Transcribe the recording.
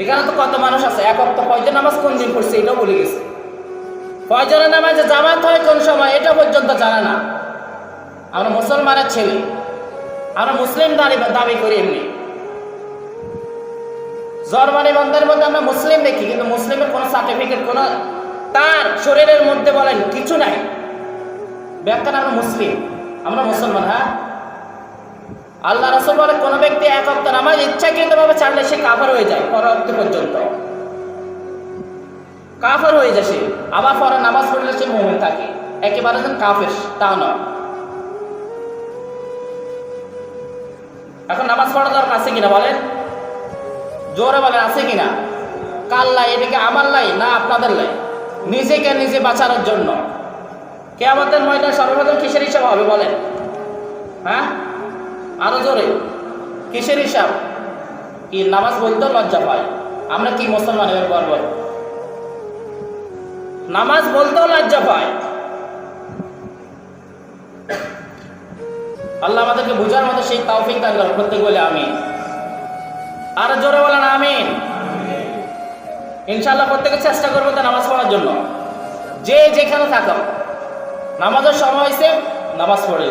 এখানে তো কত মানুষ আছে? এক অক্ত ফজর নামাজ কোন দিন পড়ছে এটাও বলে গেছে। ফজরের নামাজে জামাত হয় কোন সময়? এটা পর্যন্ত জানা না। আমরা মুসলমানের ছেলে। আমরা মুসলিম দাবি দাবি করি এমনি। জার্মানি বন্ধের মধ্যে আমরা মুসলিম দেখি, কিন্তু মুসলিমের কোনো সার্টিফিকেট কোনো তার শরীরের মধ্যে বলেন, কিছু নাই। ব্যাখ্যান আমরা মুসলিম। আমরা মুসলমান হ্যাঁ? আল্লাহ রসুল বলে, কোনো ব্যক্তি এক অক্ত নামাজ ইচ্ছাকৃতভাবে ছাড়লে সে কাফার হয়ে যায় পর পরবর্তী পর্যন্ত। কাফের হয়ে যায় সে। আবার পরে নামাজ পড়লে সে মোমেন থাকে। একেবারে যেন কাফের, তা নয়। এখন নামাজ পড়া দরকার আছে কিনা বলেন? জোরে বলেন, আছে কিনা? কাল লাই? এদিকে আমার লাই না আপনাদের লাই? নিজেকে নিজে বাঁচানোর জন্য। কে আমাদের ময়দান সর্বপ্রথম কিসের হিসাব হবে বলেন? হ্যাঁ? আরও জোরে। কিসের হিসাব? কি নামাজ বলতেও লজ্জা পায়? আমরা কি মুসলমান এবার করব নামাজ বলতেও লজ্জা পায়। আল্লাহ আমাদেরকে বোঝার মতো সেই তৌফিক দান করেন, প্রত্যেক বলে আমি আর জোরে বলেন আমিন। ইনশাল্লাহ প্রত্যেকে চেষ্টা করব তো নামাজ পড়ার জন্য। যে যেখানে থাকো নামাজের সময় হয়েছে নামাজ পড়ে।